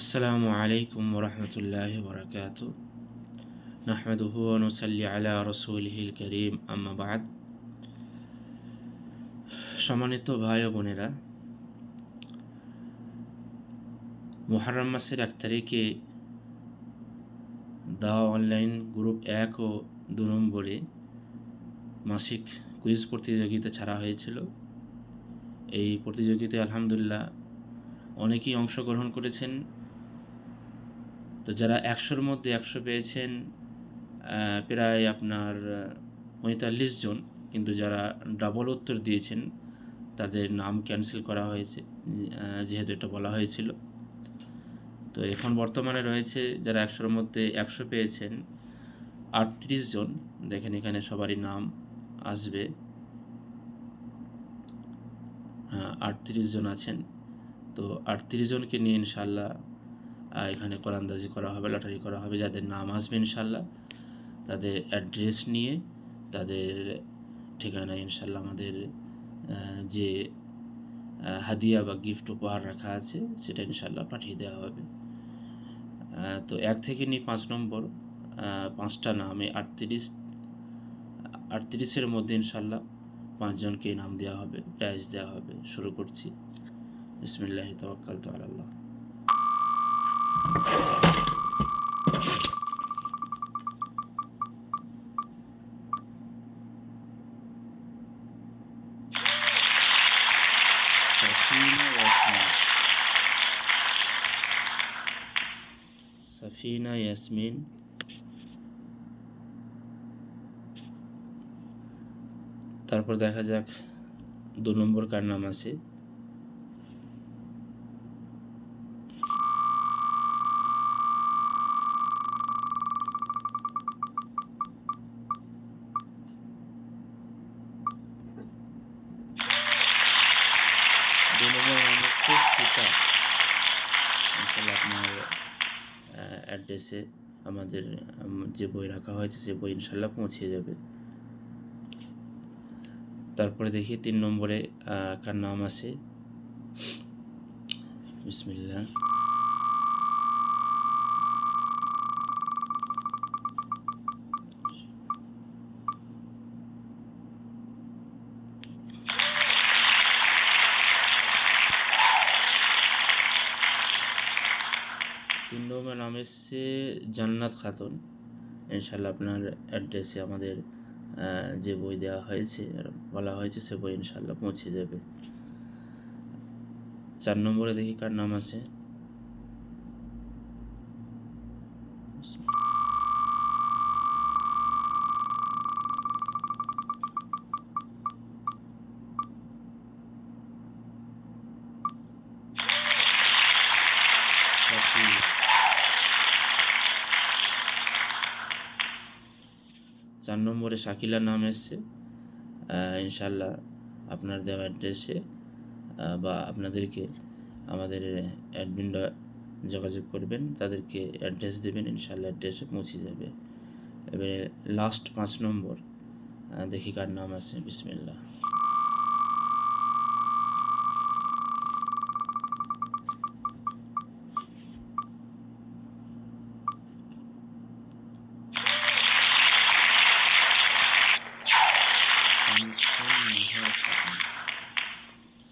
আসসালামু আলাইকুম ওরহমতুল্লাহ বরকাত নাহমেদুহু অনুসাল্লি আলা রসুলহিল করিম আম্মাবাদ সম্মানিত ভাই ও বোনেরা মোহারম মাসের এক তারিখে দা অনলাইন গ্রুপ এক ও দু নম্বরে মাসিক কুইজ প্রতিযোগিতা ছাড়া হয়েছিল। এই প্রতিযোগিতায় আলহামদুলিল্লাহ অনেকেই অংশগ্রহণ করেছেন। তো যারা একশোর মধ্যে একশো পেয়েছেন প্রায় আপনার পঁয়তাল্লিশ জন। কিন্তু যারা ডাবল উত্তর দিয়েছেন, তাদের নাম ক্যান্সেল করা হয়েছে যেহেতু এটা বলা হয়েছিল। তো এখন বর্তমানে রয়েছে যারা একশোর মধ্যে একশো পেয়েছেন, আটত্রিশ জন। দেখেন এখানে সবারই নাম আসবে। হ্যাঁ আটত্রিশ জন আছেন। তো আটত্রিশ জনকে নিয়ে ইনশাল্লাহ এখানে কোরআন্দাজি করা হবে, লটারি করা হবে যাদের নাম আসবে ইনশাল্লাহ তাদের অ্যাড্রেস নিয়ে, তাদের ঠিকানা ইনশাল্লাহ আমাদের যে হাদিয়া বা গিফট উপহার রাখা আছে, সেটা ইনশাল্লাহ পাঠিয়ে দেওয়া হবে। তো এক থেকে নিয়ে পাঁচ নম্বর পাঁচটা নামে আটত্রিশ, আটত্রিশের মধ্যে ইনশাল্লাহ পাঁচজনকে নাম দেওয়া হবে প্রাইজ দেওয়া হবে। শুরু করছি। বিসমিল্লাহ তওয়াক্কাল তো আল্লাহ সাফিনা ইয়াসমিন সাফিনা ইয়াসমিন তারপর দেখা যাক দু নম্বর কার নাম আছে নম্বর নাম হচ্ছে ইনশাল্লাহ আপনার অ্যাড্রেসে আমাদের যে বই রাখা হয়েছে সে বই ইনশাল্লাহ পৌঁছে যাবে। তারপরে দেখি তিন নম্বরে কার নাম আছে? বিসমিল্লা তিন নম্বর নাম এসছে, জান্নাত খাতুন। ইনশাল্লাহ আপনার অ্যাড্রেসে আমাদের যে বই দেওয়া হয়েছে বলা হয়েছে সে বই ইনশাল্লাহ পৌঁছে যাবে। চার নম্বরে দেখি কার নাম আছে সাথী চার নম্বরে শাকিলার নাম এসছে। ইনশাল্লাহ আপনার দেওয়া অ্যাড্রেসে বা আপনাদেরকে আমাদের অ্যাডমিনরা যোগাযোগ করবেন, তাদেরকে অ্যাড্রেস দেবেন ইনশাল্লাহ অ্যাড্রেসে পৌঁছে যাবে। এবারে লাস্ট পাঁচ নম্বর দেখি কার নাম আছে বিসমিল্লা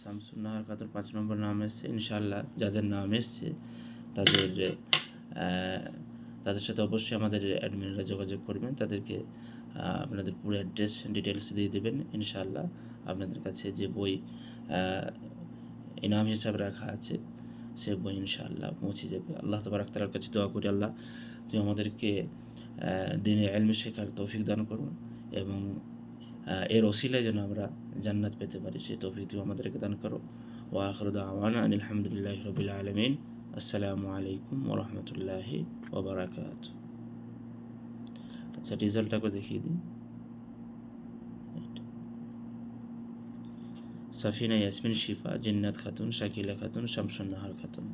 শামসুন নাহার খাতুন পাঁচ নম্বর নাম এসছে ইনশাল্লাহ যাদের নাম এসছে, তাদের তাদের সাথে অবশ্যই আমাদের অ্যাডমিনরা যোগাযোগ করবেন, তাদেরকে আপনাদের পুরো অ্যাড্রেস ডিটেলস দিয়ে দেবেন ইনশাল্লাহ আপনাদের কাছে যে বই ইনাম হিসাবে রাখা আছে, সে বই ইনশাআল্লাহ পৌঁছে যাবে। আল্লাহ তবরাক তালার কাছে দোয়া করি, আল্লাহ তুমি আমাদেরকে দিনে এলমে শেখার তৌফিক দান করুন এবং এর ওসিলায় যেন আমরা জান্নাত পেতে পারি, সেই তৌফিক তুমি আমাদেরকে দান করো। ও আখরুদা আওয়ানা আলহামদুলিল্লাহ রবিল আলমিন। আসসালামু আলাইকুম ওরহমতুল্লাহি ওবরাকাত আচ্ছা রেজাল্টটাকে দেখিয়ে দিই। সাফিনা ইয়াসমিন শিফা, জিন্নাত খাতুন, শাকিলা খাতুন শামসুন নাহার খাতুন।